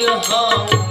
হও